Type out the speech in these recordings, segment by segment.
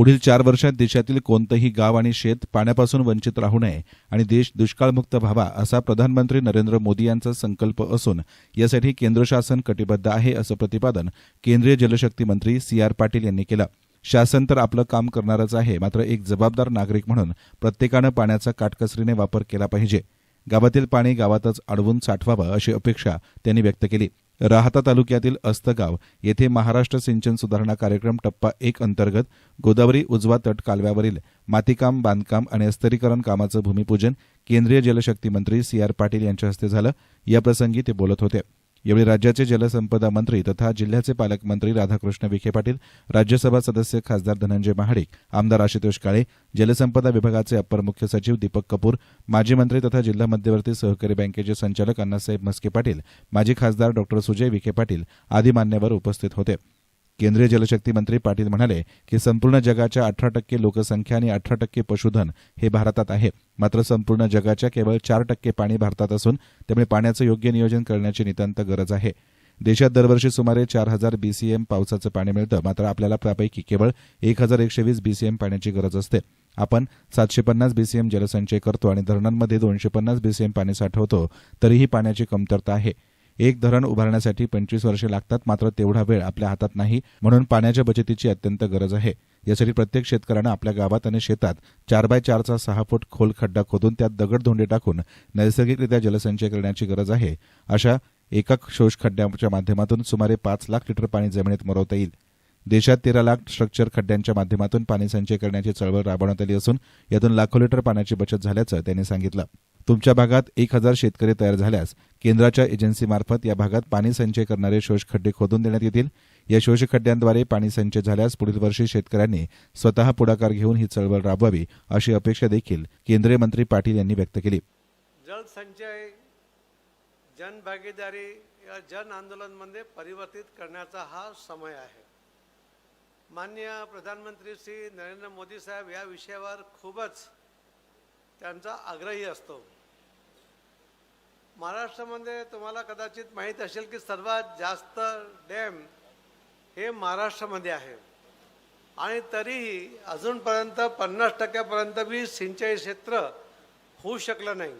पुढील चार वर्षात देशातील कोणतंही गाव आणि शेत पाण्यापासून वंचित राहू नये आणि देश दुष्काळमुक्त व्हावा असा प्रधानमंत्री नरेंद्र मोदी यांचा संकल्प असून यासाठी केंद्र शासन कटिबद्ध आहे असं प्रतिपादन केंद्रीय जलशक्ती मंत्री सी आर पाटील यांनी केलं. शासन तर आपलं काम करणारच आहे मात्र एक जबाबदार नागरिक म्हणून प्रत्येकानं पाण्याचा काटकसरीने वापर केला पाहिजे. गावातील पाणी गावातच अडवून साठवावं अशी अपेक्षा त्यांनी व्यक्त केली. राहता तालुक्यातील अस्तगाव येथे महाराष्ट्र सिंचन सुधारणा कार्यक्रम टप्पा एक अंतर्गत गोदावरी उजवा तट कालव्यावरील मातीकाम बांधकाम आणि अस्तरीकरण कामाचं भूमिपूजन केंद्रीय जलशक्ती मंत्री सी आर पाटील यांच्या हस्ते झालं. याप्रसंगी ते बोलत होते. यावेळी राज्याचे जलसंपदा मंत्री तथा जिल्ह्याचे पालकमंत्री राधाकृष्ण विखे पाटील राज्यसभा सदस्य खासदार धनंजय महाडिक आमदार आशुतोष काळे जलसंपदा विभागाचे अप्पर मुख्य सचिव दीपक कपूर माजी मंत्री तथा जिल्हा मध्यवर्ती सहकारी बँकेचे संचालक अण्णासाहेब म्हस्के पाटील माजी खासदार डॉक्टर सुजय विखे पाटील आदी मान्यवर उपस्थित होते. केंद्रीय जलशक्ती मंत्री पाटील म्हणाले की संपूर्ण जगाच्या अठरा टक्के लोकसंख्या आणि अठरा टक्के पशुधन हे भारतात आहे. मात्र संपूर्ण जगाच्या केवळ चार टक्के पाणी भारतात असून त्यामुळे पाण्याचं योग्य नियोजन करण्याची नितांत गरज आहे. देशात दरवर्षी सुमारे चार हजार बीसीएम पावसाचं पाणी मिळतं. मात्र आपल्याला त्यापैकी केवळ एक हजार एकशे वीस बीसीएम पाण्याची गरज असते. आपण सातशे पन्नास बीसीएम जलसंचय करतो आणि धरणांमध्ये दोनशे पन्नास बीसीएम पाणी साठवतो. तरीही पाण्याची कमतरता आहे. एक धरण उभारण्यासाठी पंचवीस वर्षे लागतात मात्र तेवढा वेळ आपल्या हातात नाही म्हणून पाण्याच्या बचतीची अत्यंत गरज आहे. यासाठी प्रत्येक शेतकऱ्यानं आपल्या गावात आणि शेतात चार बाय चारचा सहा फूट खोल खड्डा खोदून त्यात दगड धोंडे टाकून नैसर्गिकरित्या जलसंचय करण्याची गरज आहे. अशा एका शोष खड्ड्याच्या माध्यमातून सुमारे पाच लाख लिटर पाणी जमिनीत मरवता येईल. देशात तेरा लाख स्ट्रक्चर खड्ड्यांच्या माध्यमातून पाणी संचय करण्याची चळवळ राबवण्यात आली असून यातून लाखो लिटर पाण्याची बचत झाल्याचं त्यांनी सांगितलं. तुमच्या भागात एक हजार शेतकरी तयार झाल्यास केंद्राच्या एजन्सीमार्फत या भागात पाणी संचय करणारे शोषखड्डे खोदून देण्यात येतील. या शोषखड्ड्यांद्वारे पाणी संचय झाल्यास पुढील वर्षी शेतकऱ्यांनी स्वतः पुढाकार घेऊन ही चळवळ राबवावी अशी अपेक्षा देखील केंद्रीय मंत्री पाटील यांनी व्यक्त केली. जलसंचय जनभागीदारी या जन आंदोलनमध्ये परिवर्तित करण्याचा हा समय आहे. माननीय प्रधानमंत्री श्री नरेंद्र मोदी साहेब या विषयावर खूपच त्यांचा आग्रही असतो. महाराष्ट्रामध्ये तुम्हाला कदाचित माहीत असेल की सर्वात जास्त डॅम हे महाराष्ट्रामध्ये आहे. आणि तरीही अजूनपर्यंत पन्नास टक्क्यापर्यंत बी सिंचाई क्षेत्र होऊ शकलं नाही.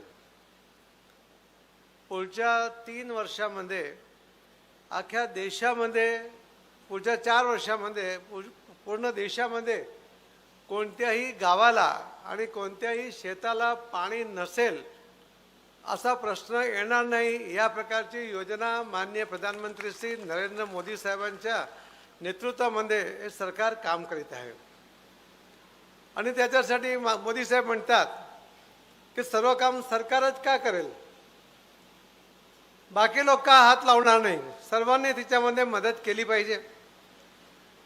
पुढच्या तीन वर्षामध्ये अख्ख्या देशामध्ये पुढच्या चार वर्षामध्ये पु- पूर्ण देशामध्ये कोणत्याही गावाला आणि कोणत्याही शेताला पाणी नसेल असा प्रश्न येणार नाही. या प्रकारची योजना माननीय प्रधानमंत्री श्री नरेंद्र मोदी साहेबांच्या नेतृत्वामध्ये हे सरकार काम करीत आहे. आणि त्याच्यासाठी मा- मोदी साहेब म्हणतात की सर्व काम सरकारच का करेल? बाकी लोक का हात लावणार नाही? सर्वांनी तिच्यामध्ये मदत केली पाहिजे.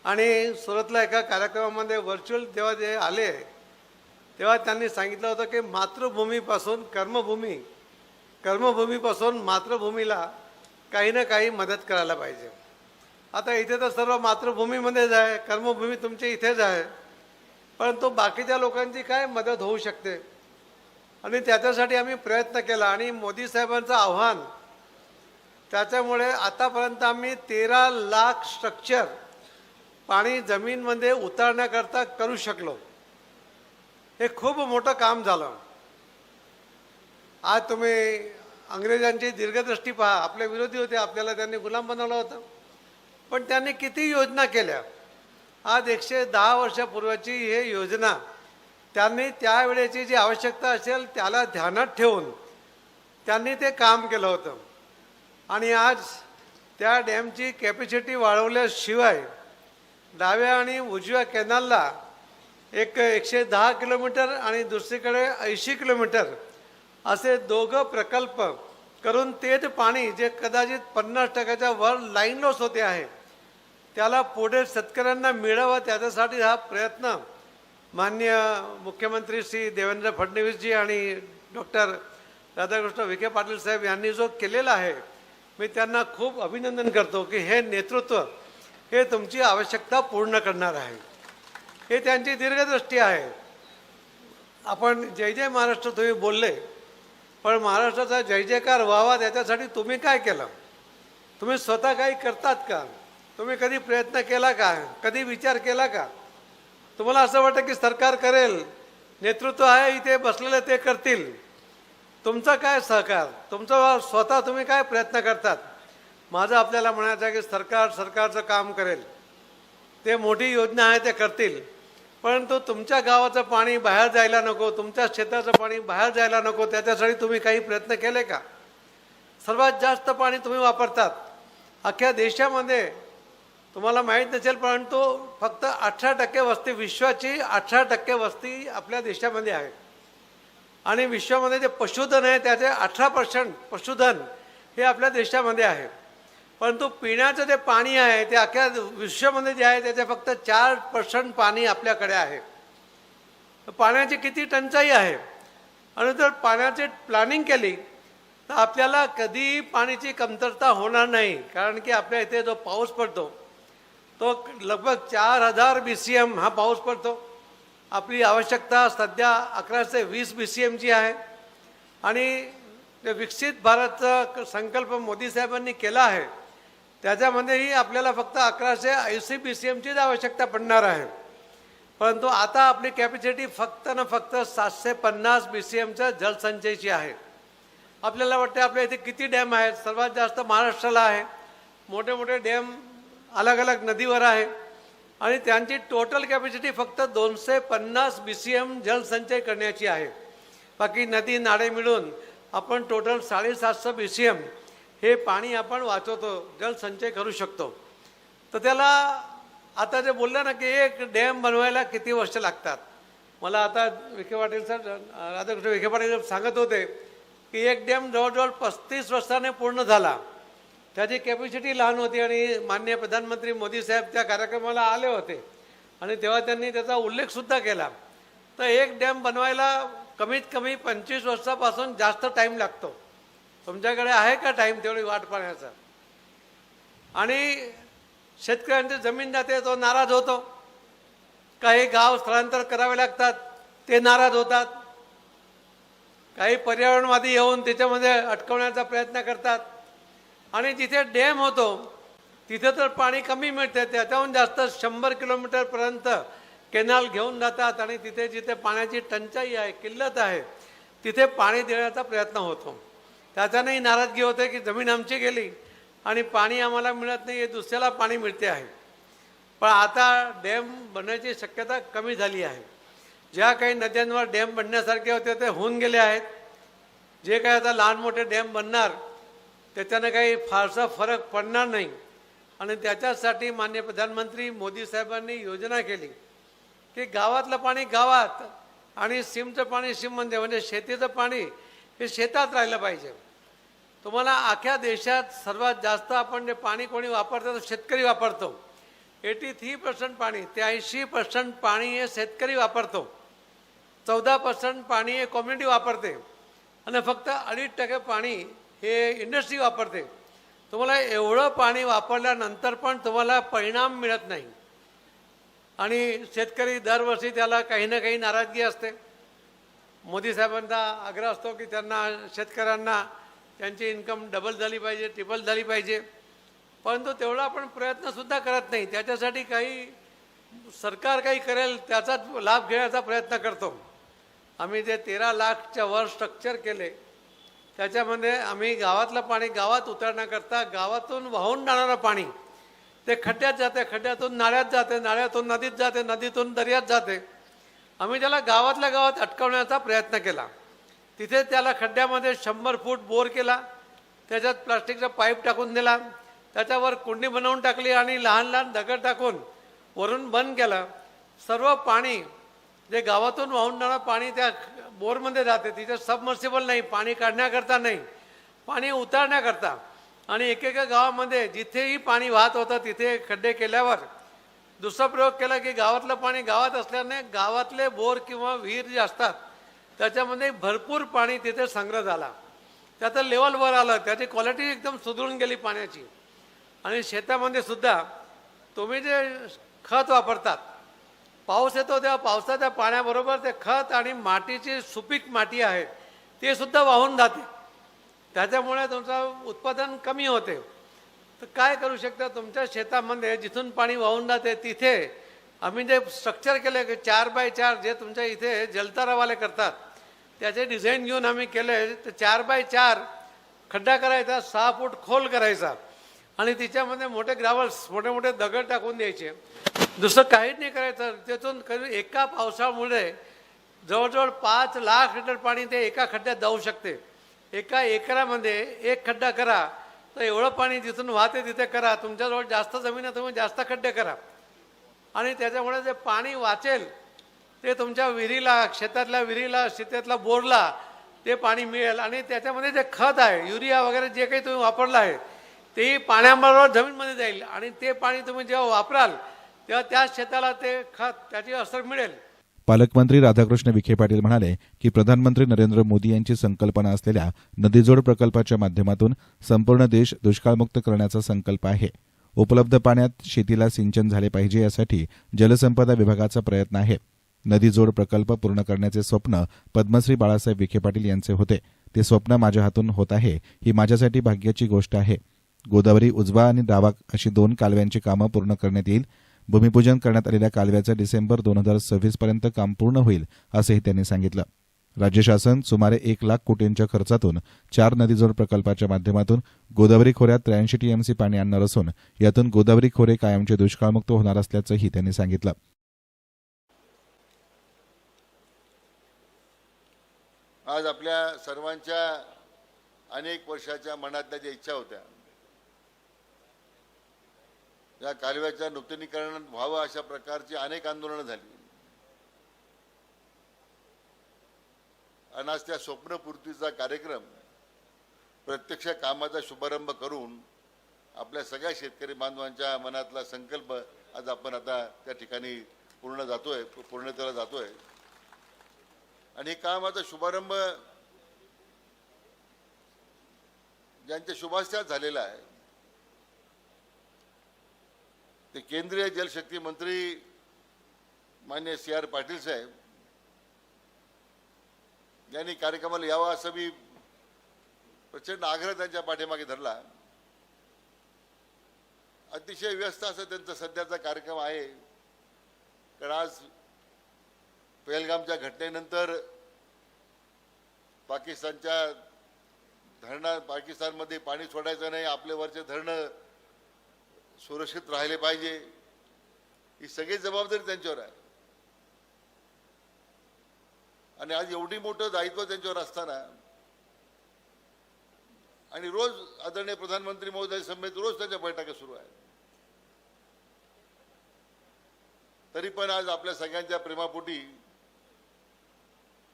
आणि सुरतला एका कार्यक्रमामध्ये व्हर्च्युअल जेव्हा जे आले तेव्हा त्यांनी सांगितलं होतं की मातृभूमीपासून कर्मभूमी कर्मभूमीपासून मातृभूमीला काही ना काही मदत करायला पाहिजे. आता इथे तर सर्व मातृभूमीमध्येच आहे कर्मभूमी तुमच्या इथेच आहे. परंतु बाकीच्या लोकांची काय मदत होऊ शकते? आणि त्याच्यासाठी आम्ही प्रयत्न केला आणि मोदी साहेबांचं आव्हान त्याच्यामुळे आतापर्यंत आम्ही तेरा लाख स्ट्रक्चर पाणी जमीनमध्ये उतरण्याकरता करू शकलो. हे खूप मोठं काम झालं. आज तुम्ही अंग्रेजांची दीर्घदृष्टी पहा. आपले विरोधी होते आपल्याला त्यांनी गुलाम बनवलं होतं. पण त्यांनी किती योजना केल्या? आज एकशे दहा वर्षापूर्वाची हे योजना त्यांनी त्यावेळेची जी आवश्यकता असेल त्याला ध्यानात ठेवून त्यांनी ते काम केलं होतं. आणि आज त्या डॅमची कॅपॅसिटी वाढवल्याशिवाय डाव्या आणि उजव्या कॅनलला एक एकशे दहा किलोमीटर आणि दुसरीकडे ऐंशी किलोमीटर असे दोघं प्रकल्प करून तेच पाणी जे कदाचित पन्नास टक्क्याच्या वर लाईन लॉस होते आहे त्याला पुढे शेतकऱ्यांना मिळावं त्याच्यासाठी हा प्रयत्न माननीय मुख्यमंत्री श्री देवेंद्र फडणवीसजी आणि डॉक्टर राधाकृष्ण विखे पाटील साहेब यांनी जो केलेला आहे मी त्यांना खूप अभिनंदन करतो की हे नेतृत्व हे तुमची आवश्यकता पूर्ण करणार आहे. हे त्यांची दीर्घदृष्टी आहे. आपण जय जय महाराष्ट्र तुम्ही बोलले पण महाराष्ट्राचा जय जयकार व्हावा त्याच्यासाठी तुम्ही काय केलं? तुम्ही स्वतः काही करतात का? तुम्ही कधी प्रयत्न केला का? कधी विचार केला का? तुम्हाला असं वाटतं की सरकार करेल नेतृत्व आहे इथे बसलेले ते करतील. तुमचं काय सहकार? तुमचं स्वतः तुम्ही काय प्रयत्न करतात? माझं आपल्याला म्हणायचं आहे की सरकार सरकारचं काम करेल. ते मोठी योजना आहे ते करतील. परंतु तुमच्या गावाचं पाणी बाहेर जायला नको तुमच्या क्षेत्राचं पाणी बाहेर जायला नको त्याच्यासाठी तुम्ही काही प्रयत्न केले का? सर्वात जास्त पाणी तुम्ही वापरतात. अख्ख्या देशामध्ये तुम्हाला माहीत नसेल परंतु फक्त अठरा टक्के वस्ती विश्वाची अठरा टक्के वस्ती आपल्या देशामध्ये आहे. आणि विश्वामध्ये जे पशुधन आहे त्याचे अठरा पर्सेंट पशुधन हे आपल्या देशामध्ये आहे. परंतु पिण्याचं जे पाणी आहे ते अख्ख्या विश्वामध्ये जे आहे त्याचे फक्त चार पर्सेंट पाणी आपल्याकडे आहे. पाण्याची किती टंचाई आहे? आणि जर पाण्याची प्लॅनिंग केली तर आपल्याला कधी पाण्याची कमतरता होणार नाही. कारण की आपल्या इथे जो पाऊस पडतो तो लगभग चार हजार बी सी एम हा पाऊस पडतो. आपली आवश्यकता सध्या अकराशे वीस बी सी एमची आहे. आणि जे विकसित भारतचा संकल्प मोदी साहेबांनी केला आहे त्याच्यामध्येही आपल्याला फक्त अकराशे ऐंशी बी सी एमचीच आवश्यकता पडणार आहे. परंतु आता आपली कॅपॅसिटी फक्त ना फक्त सातशे पन्नास बी सी एमच्या जलसंचयची आहे. आपल्याला वाटते आपल्या इथे किती डॅम आहेत? सर्वात जास्त महाराष्ट्राला आहे. मोठे मोठे डॅम अलग अलग नदीवर आहे. आणि त्यांची टोटल कॅपॅसिटी फक्त दोनशे पन्नास बी सी एम जलसंचय करण्याची आहे. बाकी नदी नाळे मिळून आपण टोटल साडेसातशे बी सी एम हे पाणी आपण वाचवतो जलसंचय करू शकतो. तर त्याला आता जे बोललं ना की एक डॅम बनवायला किती वर्ष लागतात? मला आता विखे पाटील सर राधाकृष्ण विखे पाटील सांगत होते की एक डॅम जवळजवळ पस्तीस वर्षाने पूर्ण झाला. त्याची कॅपॅसिटी लहान होती आणि माननीय प्रधानमंत्री मोदी साहेब त्या कार्यक्रमाला आले होते. आणि तेव्हा त्यांनी त्याचा उल्लेखसुद्धा केला. तर एक डॅम बनवायला कमीत कमी पंचवीस वर्षापासून जास्त टाईम लागतो. तुमच्याकडे आहे का टाईम तेवढी वाट पाहण्याचा? आणि शेतकऱ्यांची जमीन जाते तो नाराज होतो. काही गाव स्थलांतर करावे लागतात ते नाराज होतात. काही पर्यावरणवादी येऊन त्याच्यामध्ये अटकवण्याचा प्रयत्न करतात. आणि जिथे डॅम होतो तिथे तर पाणी कमी मिळते त्याच्याहून जास्त शंभर किलोमीटरपर्यंत केनाल घेऊन जातात. आणि तिथे जिथे पाण्याची टंचाई आहे किल्लत आहे तिथे पाणी देण्याचा प्रयत्न होतो. त्याच्यानेही नाराजगी होते की जमीन आमची गेली आणि पाणी आम्हाला मिळत नाही हे दुसऱ्याला पाणी मिळते आहे. पण आता डॅम बनण्याची शक्यता कमी झाली आहे. ज्या काही नद्यांवर डॅम बनण्यासारखे होते ते होऊन गेले आहेत. जे काही आता लहान मोठे डॅम बनणार त्याच्यानं काही फारसा फरक पडणार नाही. आणि त्याच्यासाठी मान्य प्रधानमंत्री मोदी साहेबांनी योजना केली की गावातलं पाणी गावात आणि सिमचं पाणी सिममध्ये म्हणजे शेतीचं पाणी हे शेतात राहिलं पाहिजे. तुम्हाला अख्ख्या देशात सर्वात जास्त आपण जे पाणी कोणी वापरतो तर शेतकरी वापरतो. एटी थ्री पर्सेंट पाणी ते ऐंशी पर्सेंट पाणी हे शेतकरी वापरतो. चौदा पर्सेंट पाणी हे कम्युनिटी वापरते. आणि फक्त अडीच टक्के पाणी हे इंडस्ट्री वापरते. तुम्हाला एवढं पाणी वापरल्यानंतर पण तुम्हाला परिणाम मिळत नाही. आणि शेतकरी दरवर्षी त्याला काही ना काही नाराजगी असते. मोदी साहेबांचा आग्रह असतो की त्यांना शेतकऱ्यांना त्यांची इन्कम डबल झाली पाहिजे ट्रिपल झाली पाहिजे. परंतु तेवढा आपण प्रयत्नसुद्धा करत नाही. त्याच्यासाठी काही सरकार काही करेल त्याचा लाभ घेण्याचा प्रयत्न करतो. आम्ही जे तेरा लाखच्या वर स्ट्रक्चर केले त्याच्यामध्ये आम्ही गावातलं पाणी गावात उतरण्याकरता गावातून वाहून जाणारं पाणी ते खड्ड्यात जाते खड्ड्यातून नाळ्यात जाते नाळ्यातून नदीत जाते नदीतून दर्यात जाते. आम्ही त्याला गावातल्या गावात अटकवण्याचा प्रयत्न केला. तिथे त्याला खड्ड्यामध्ये शंभर फूट बोर केला. त्याच्यात प्लास्टिकचा पाईप टाकून दिला. त्याच्यावर कुंडी बनवून टाकली आणि लहान लहान दगड टाकून वरून बंद केलं. सर्व पाणी जे गावातून वाहून जाणारं पाणी त्या बोरमध्ये जाते तिथे सबमर्सिबल नाही पाणी काढण्याकरता नाही पाणी उतारण्याकरता. आणि एकेका गावामध्ये जिथेही पाणी वाहत होतं तिथे खड्डे केल्यावर दुसरा प्रयोग केला की गावातलं पाणी गावात असल्याने गावातले बोर किंवा विहीर जे असतात त्याच्यामध्ये भरपूर पाणी तिथे संग्रह झाला. त्याचं लेवल वर आलं. त्याची क्वालिटी एकदम सुधरून गेली पाण्याची. आणि शेतामध्ये सुद्धा तुम्ही जे खत वापरतात पाऊस येतो तेव्हा पावसाच्या पाण्याबरोबर ते खत आणि मातीची सुपीक माती आहे ते सुद्धा वाहून जाते. त्याच्यामुळे तुमचं उत्पादन कमी होते. तर काय करू शकता? तुमच्या शेतामध्ये जिथून पाणी वाहून जाते तिथे आम्ही जे स्ट्रक्चर केलं की चार बाय चार जे तुमच्या इथे जलतारावाले करतात त्याचे डिझाईन घेऊन आम्ही केले तर चार बाय चार खड्डा करायचा सहा फूट खोल करायचा. आणि तिच्यामध्ये मोठे ग्रावल्स मोठे मोठे दगड टाकून द्यायचे. दुसरं काहीच नाही करायचं. त्यातून कधी एका पावसामुळे जवळजवळ पाच लाख लिटर पाणी ते एका खड्ड्यात जाऊ शकते. एका एकरामध्ये एक खड्डा करा तर एवढं पाणी जिथून वाहते तिथे करा. तुमच्याजवळ जास्त जमीन आहे तुम्ही जास्त खड्डे करा. आणि त्याच्यामुळे जे पाणी वाचेल ते तुमच्या विहिरीला शेतातल्या विहिरीला शेतातल्या बोरला ते पाणी मिळेल. आणि त्याच्यामध्ये जे खत आहे युरिया वगैरे जे काही तुम्ही वापरलं आहे तेही पाण्याबरोबर जमीनमध्ये जाईल. आणि ते पाणी तुम्ही जेव्हा वापराल तेव्हा त्या शेताला ते खत त्याची असर मिळेल. पालकमंत्री राधाकृष्ण विखे पाटील म्हणाले की प्रधानमंत्री नरेंद्र मोदी यांची संकल्पना असलेल्या नदीजोड प्रकल्पाच्या माध्यमातून संपूर्ण देश दुष्काळमुक्त करण्याचा संकल्प आहे. उपलब्ध पाण्यात शेतीला सिंचन झाले पाहिजे यासाठी जलसंपदा विभागाचा प्रयत्न आहे. नदीजोड प्रकल्प पूर्ण करण्याचे स्वप्न पद्मश्री बाळासाहेब विखे पाटील यांचे होते. ते स्वप्न माझ्या हातून होत आहे ही माझ्यासाठी भाग्याची गोष्ट आहे. गोदावरी उजवा आणि डावा अशी दोन कालव्यांची कामं पूर्ण करण्यात येईल. भूमिपूजन करण्यात आलेल्या कालव्याचं डिसेंबर दोन हजार सव्वीस पर्यंत काम पूर्ण होईल असंही त्यांनी सांगितलं. राज्य शासन सुमारे एक लाख कोटींच्या खर्चातून चार नदीजोड प्रकल्पाच्या माध्यमातून गोदावरी खोऱ्यात त्र्याऐंशी टीएमसी पाणी आणणार असून यातून गोदावरी खोरे कायमचे दुष्काळमुक्त होणार असल्याचंही त्यांनी सांगितलं. आज आपल्या सर्वांच्या अनेक वर्षाच्या मनातल्या ज्या इच्छा होत्या या कालव्याच्या नूतनीकरण व्हावं अशा प्रकारची अनेक आंदोलनं झाली. आणि आज त्या स्वप्नपूर्तीचा कार्यक्रम प्रत्यक्ष कामाचा शुभारंभ करून आपल्या सगळ्या शेतकरी बांधवांच्या मनातला संकल्प आज आपण आता त्या ठिकाणी पूर्ण जातोय पूर्णतेला जातोय. आणि हे कामाचा शुभारंभ ज्यांच्या शुभास्यात झालेला आहे ते केंद्रीय जलशक्ती मंत्री मान्य सी आर पाटील साहेब यांनी कार्यक्रमाला यावा असं मी प्रचंड आग्रह त्यांच्या पाठीमागे धरला. अतिशय व्यस्त असं त्यांचा सध्याचा कार्यक्रम आहे. कारण आज पहलगामच्या घटनेनंतर पाकिस्तानच्या धरणा पाकिस्तानमध्ये पाणी सोडायचं नाही आपले वरचे धरणं सुरक्षित राहिले पाहिजे. ही सगळी जबाबदारी त्यांच्यावर आहे. आणि आज एवढी मोठं दायित्व त्यांच्यावर असताना आणि रोज आदरणीय प्रधानमंत्री महोदय समेत रोज त्यांच्या बैठका सुरू आहेत. तरी पण आज आपल्या सगळ्यांच्या प्रेमापोटी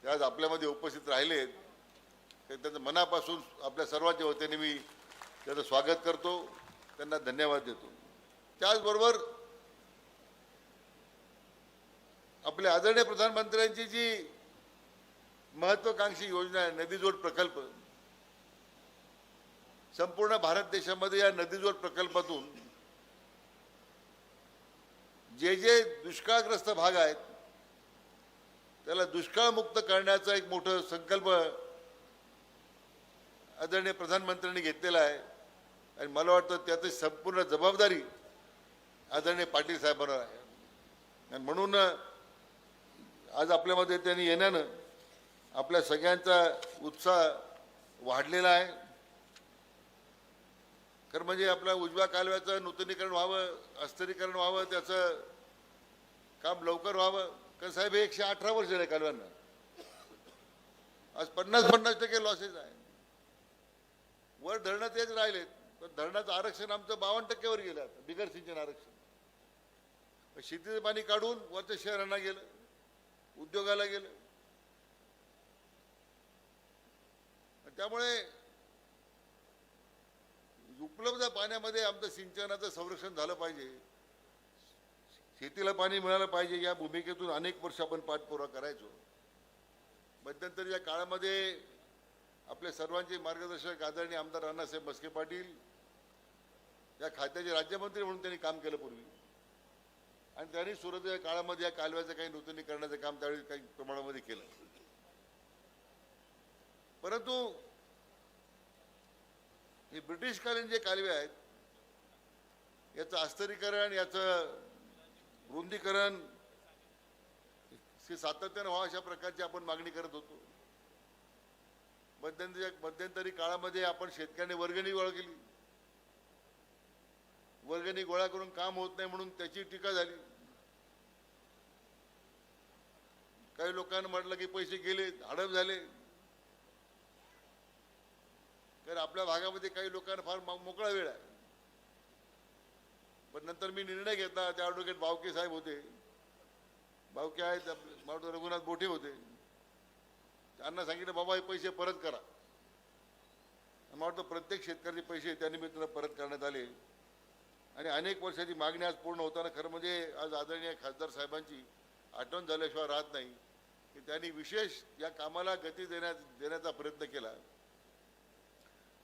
ते आज आपल्यामध्ये उपस्थित राहिलेत. ते त्यांचं मनापासून आपल्या सर्वांच्या वतीने मी त्याचं स्वागत करतो. त्यांना धन्यवाद देतो. त्याचबरोबर आपल्या आदरणीय प्रधानमंत्र्यांची जी महत्वाकांक्षी योजना आहे नदीजोड प्रकल्प. संपूर्ण भारत देशामध्ये या नदीजोड प्रकल्पातून जे जे दुष्काळग्रस्त भाग आहेत त्याला दुष्काळमुक्त करण्याचा एक मोठं संकल्प आदरणीय प्रधानमंत्र्यांनी घेतलेला आहे. आणि मला वाटतं त्याची संपूर्ण जबाबदारी आदरणीय पाटील साहेबांवर आहे. आणि म्हणून आज आपल्यामध्ये त्यांनी येण्यानं आपल्या सगळ्यांचा उत्साह वाढलेला आहे. खरं म्हणजे आपल्या उजव्या कालव्याचं नूतनीकरण व्हावं अस्थिरीकरण व्हावं त्याचं काम लवकर व्हावं. कारण साहेब हे एकशे अठरा वर्ष झाले कालव्यांना. आज पन्नास पन्नास टक्के लॉसेस आहे. वर धरणं तेच राहिलेत पण धरणाचं आरक्षण आमचं बावन्न टक्क्यावर गेलं आता बिगर सिंचन आरक्षण. शेतीचं पाणी काढून वरच्या शहरांना गेलं उद्योगाला गेलं आणि त्यामुळे उपलब्ध पाण्यामध्ये आमचं सिंचनाचं संरक्षण झालं पाहिजे. शेतीला पाणी मिळालं पाहिजे या भूमिकेतून अनेक वर्ष आपण पाठपुरावा करायचो. मध्यंतरी या काळामध्ये आपल्या सर्वांचे मार्गदर्शक आदरणीय आमदार अण्णासाहेब मस्के पाटील या खात्याचे राज्यमंत्री म्हणून त्यांनी काम केलं पूर्वी. आणि त्यांनी सुरुवातीच्या काळामध्ये या कालव्याचं काही नूतनीकरणाचं काम त्यावेळी काही प्रमाणामध्ये केलं. परंतु हे ब्रिटिशकालीन जे कालवे आहेत याचं अस्तरीकरण याचं रुंदीकरण हे सातत्यानं व्हावं अशा प्रकारची आपण मागणी करत होतो. मध्यंतरी मध्यंतरी काळामध्ये आपण शेतकऱ्यांनी वर्गणी गोळा केली. वर्गणी गोळा करून काम होत नाही म्हणून त्याची टीका झाली. काही लोकांना म्हटलं की पैसे गेले हडप झाले. तर आपल्या भागामध्ये काही लोकांना फार मोकळा वेळ आहे. पण नंतर मी निर्णय घेतला त्या ॲडव्होकेट बावके साहेब होते. बावके आहेत आपले, रघुनाथ बोठे होते. त्यांना सांगितलं बाबा हे पैसे परत करा. मला वाटतं प्रत्येक शेतकऱ्याचे पैसे त्यानिमित्तानं परत करण्यात आले. आणि अनेक वर्षाची मागणी आज पूर्ण होताना खरं म्हणजे आज आदरणीय खासदार साहेबांची आठवण झाल्याशिवाय राहत नाही. की त्यांनी विशेष या कामाला गती देण्यात देण्याचा प्रयत्न केला.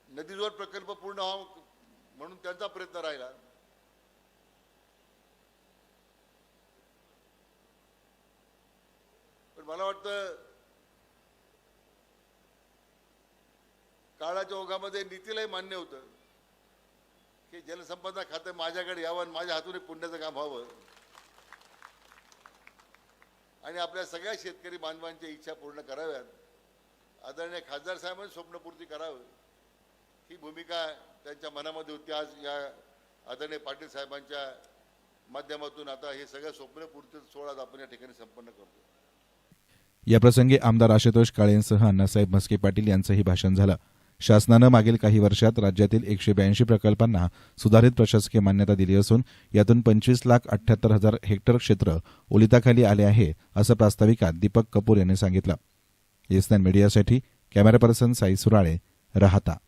नदीजोड प्रकल्प पूर्ण व्हावा म्हणून त्यांचा प्रयत्न राहिला. पण मला वाटतं काळाच्या ओघामध्ये नीतीलाही मान्य होतं की जलसंपदा खातं माझ्याकडे यावं आणि माझ्या हातून एक पुण्याचं काम व्हावं. आणि आपल्या सगळ्या शेतकरी बांधवांच्या इच्छा पूर्ण कराव्यात. आदरणीय खासदार साहेबांनी स्वप्नपूर्ती करावं. ही भूमिका त्यांच्या मनामध्ये होती. आज या आदरणीय पाटील साहेबांच्या माध्यमातून आता हे सगळं स्वप्नपूर्ती सोहळा आपण या ठिकाणी संपन्न करतो याप्रसंगी आमदार आशुतोष काळेंसह अण्णासाहेब म्हस्के पाटील यांचंही भाषण झालं. शासनानं मागील काही वर्षात राज्यातील एकशे ब्याऐंशी प्रकल्पांना सुधारित प्रशासकीय मान्यता दिली असून यातून पंचवीस लाख अठ्याहत्तर हजार हेक्टर क्षेत्र ओलिताखाली आले आहे असं प्रास्ताविकात दीपक कपूर यांनी सांगितलं. येस मीडियासाठी कॅमेरा पर्सन साई सुराळे राहता.